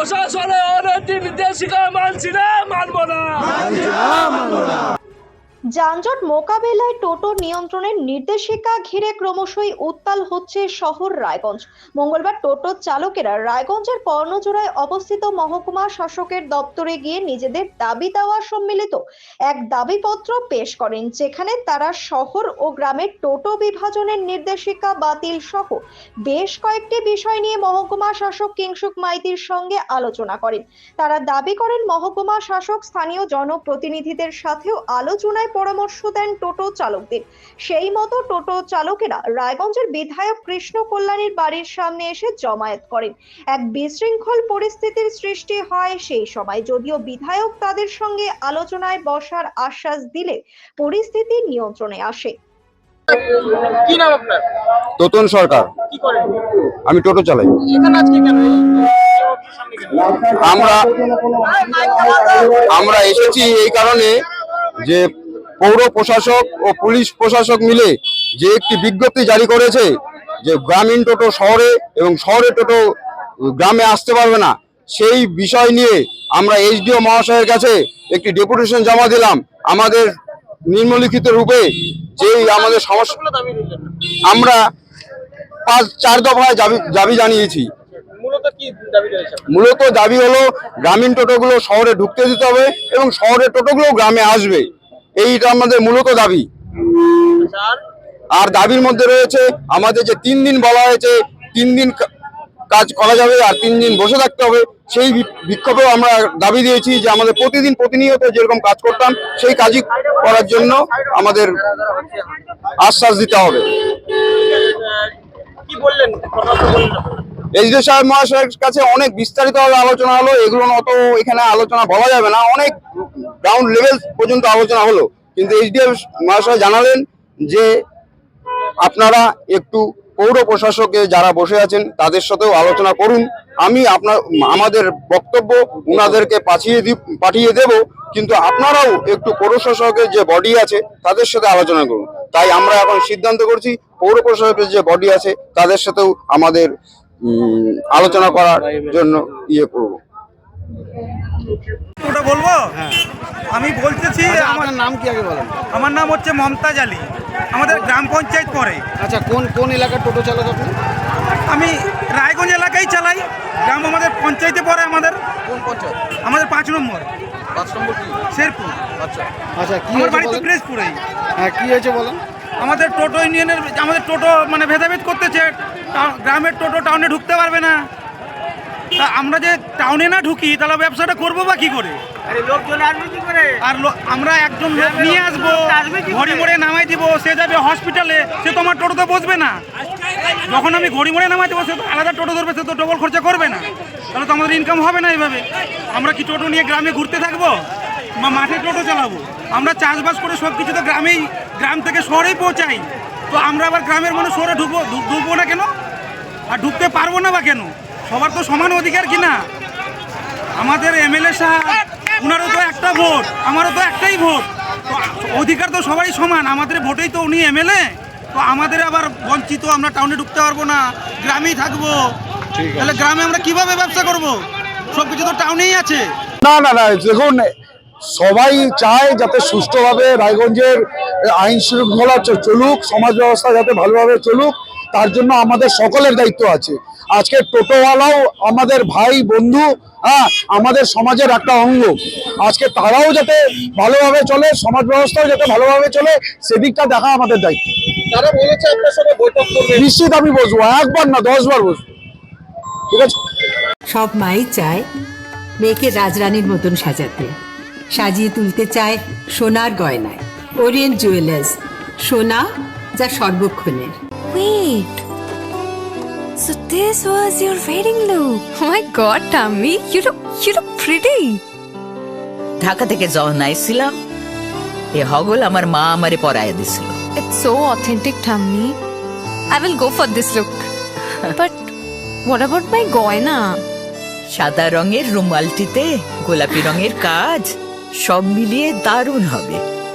প্রশাসনের দিন নির্দেশিকা মানছি না মানব না। যানজট মোকাবেলায় টোটো নিয়ন্ত্রণের নির্দেশিকা ঘিরে ক্রমশই উত্তাল হচ্ছে শহর রায়গঞ্জ। মঙ্গলবার টোটো চালকেরা রায়গঞ্জের কর্ণজোড়ায় অবস্থিত মহকুমা শাসকের দপ্তরে গিয়ে নিজেদের দাবি দেওয়া সম্মিলিত এক দাবিপত্র পেশ করেন, যেখানে তারা শহর ও গ্রামের টোটো বিভাজনের নির্দেশিকা বাতিল সহ বেশ কয়েকটি বিষয় নিয়ে মহকুমা শাসক কিংসুক মাইতির সঙ্গে আলোচনা করেন। তারা দাবি করেন, মহকুমা শাসক স্থানীয় জনপ্রতিনিধিদের সাথেও আলোচনায় পরামর্শ দেন টোটো চালকদের। সেই মতো টোটো চালকেরা রায়গঞ্জের বিধায়ক কৃষ্ণ কল্যাণীর বাড়ির সামনে এসে জমায়েত করেন। এক বিশৃঙ্খল পরিস্থিতির সৃষ্টি হয় সেই সময়। যদিও বিধায়ক তাদের সঙ্গে আলোচনায় বসার আশ্বাস দিলে পরিস্থিতি নিয়ন্ত্রণে আসে। কি নাম আপনার? তোতন সরকার। কি করেন? আমি টোটো চালাই। এখানে আজকে কেন? আমরা আমরা এসেছি এই কারণে যে পৌর প্রশাসক ও পুলিশ প্রশাসক মিলে যে একটি বিজ্ঞপ্তি জারি করেছে যে গ্রামীণ টোটো শহরে এবং শহরে টোটো গ্রামে আসতে পারবে না সেই বিষয় নিয়ে আমরা এইচডিও মহাশয়ের কাছে একটি ডেপুটেশন জমা দিলাম। আমাদের নিম্নলিখিত রূপে যেই আমাদের সমস্যা আমরা পাঁচ চার দফায় দাবি দাবি জানিয়েছি। মূলত দাবি হলো গ্রামীণ টোটোগুলো শহরে ঢুকতে দিতে হবে এবং শহরের টোটোগুলো গ্রামে আসবে। এইটা আমাদের মূলত দাবি। আর আর দাবির মধ্যে রয়েছে আমাদের যে তিন দিন বলা হয়েছে তিন দিন কাজ করা যাবে আর তিন দিন বসে থাকতে হবে। সেই বিক্ষোভেও আমরা দাবি দিয়েছি যে আমাদের প্রতিদিন প্রতিনিয়ত যেরকম কাজ করতাম সেই কাজই করার জন্য আমাদের আশ্বাস দিতে হবে। কি বললেন। এসডি সাহেব মহাশয়ের কাছে অনেক বিস্তারিতভাবে আলোচনা হলো, এগুলো অত এখানে আলোচনা বলা যাবে না, অনেক গ্রাউন্ড লেভেল পর্যন্ত আলোচনা হলো। কিন্তু এইচডিএফ মহাশয় জানালেন যে আপনারা একটু পৌর প্রশাসকে যারা বসে আছেন, তাদের সাথেও আলোচনা করুন। আমি আপনার, আমাদের বক্তব্য ওনাদেরকে পাঠিয়ে দি, পাঠিয়ে দেব, কিন্তু আপনারাও একটু পৌর প্রশাসকের যে বডি আছে, তাদের সাথে আলোচনা করুন। তাই আমরা এখন সিদ্ধান্ত করছি, পৌর প্রশাসকের যে বডি আছে, তাদের সাথেও আমাদের আলোচনা করার জন্য ইয়ে করব। ওটা বলব? আমি বলতেছি আমার আচ্ছা, নাম কি আগে বলেন? আমার নাম হচ্ছে মমতাজ আলী। আমাদের গ্রাম পঞ্চায়েত পরে। আচ্ছা কোন কোন এলাকার টোটো চালক আপনি? আমি রায়গঞ্জ এলাকায় চালাই। গ্রাম আমাদের পঞ্চায়েতে পরে আমাদের। কোন পঞ্চায়েত? আমাদের পাঁচ নম্বর। পাঁচ নম্বর কি? শেরপুর। আচ্ছা। আচ্ছা কি আমার বাড়ি তো গ্রেসপুরেই হ্যাঁ কি হয়েছে বলেন? আমাদের টোটো ইউনিয়নের আমাদের টোটো মানে ভেদাভেদ করতেছে। গ্রামের টোটো টাউনে ঢুকতে পারবে না। তা আমরা যে টাউনে না ঢুকি তাহলে ব্যবসাটা করব বা কি করে? আর আমরা একজন লোক নিয়ে আসব ঘড়ি মোড়ে নামাই দিব সে যাবে হসপিটালে সে তো আমার টোটোতে বসবে না। যখন আমি ঘড়ি মোড়ে নামাই দেবো সে তো আলাদা টোটো ধরবে সে তো ডবল খরচা করবে না। তাহলে তো আমাদের ইনকাম হবে না এইভাবে। আমরা কি টোটো নিয়ে গ্রামে ঘুরতে থাকব? বা মাঠে টোটো চালাবো? আমরা চাষবাস করে সব কিছু তো গ্রামেই গ্রাম থেকে শহরেই পৌঁছাই। তো আমরা আবার গ্রামের মানুষ শহরে ঢুকবো? ঢুকবো না কেন? আর ঢুকতে পারব না বা কেন? সবার তো সমান অধিকার কিনা আমাদের এমএলএ সাহেব ওনারও তো একটা ভোট আমারও তো একটাই ভোট। তো অধিকার তো সবারই সমান আমাদের ভোটেই তো উনি এমএলএ। তো আমাদের আবার বঞ্চিত আমরা টাউনে ঢুকতে পারব না গ্রামেই থাকব। তাহলে গ্রামে আমরা কীভাবে ব্যবসা করব? সব কিছু তো টাউনেই আছে। না না না দেখুন সবাই চায় যাতে সুষ্ঠুভাবে রায়গঞ্জের আইন শৃঙ্খলা চলুক সমাজ ব্যবস্থা যাতে ভালোভাবে চলুক তার জন্য আমাদের সকলের দায়িত্ব আছে। আজকে টোটোওয়ালাও আমাদের ভাই বন্ধু হ্যাঁ আমাদের সমাজের একটা অঙ্গ। আজকে তারাও যাতে ভালোভাবে চলে সমাজ ব্যবস্থাও যাতে ভালোভাবে চলে সেদিকটা দেখা আমাদের দায়িত্ব। তারা বলেছে আপনার সঙ্গে বৈঠক করবে। নিশ্চিত আমি বসবো একবার না দশবার বসবো। ঠিক আছে? সব মাই চায় মেয়েকে রাজরানীর মতন সাজাতে। সাজিয়ে তুলতে চায় সোনার গয়নায়। ওরিয়েন্ট জুয়েলার্স সোনা যা সর্বক্ষণের Wait. So this was your wedding look. Oh my god, Tammy, you look you look pretty. Dhaka থেকে যখন আইছিলাম এ হগল আমার মা আমারে পরায় দিছিল It's so authentic, Tammy. I will go for this look. but what about my goina? সাদা রঙের রুমালটিতে গোলাপি রঙের কাজ সব মিলিয়ে দারুণ হবে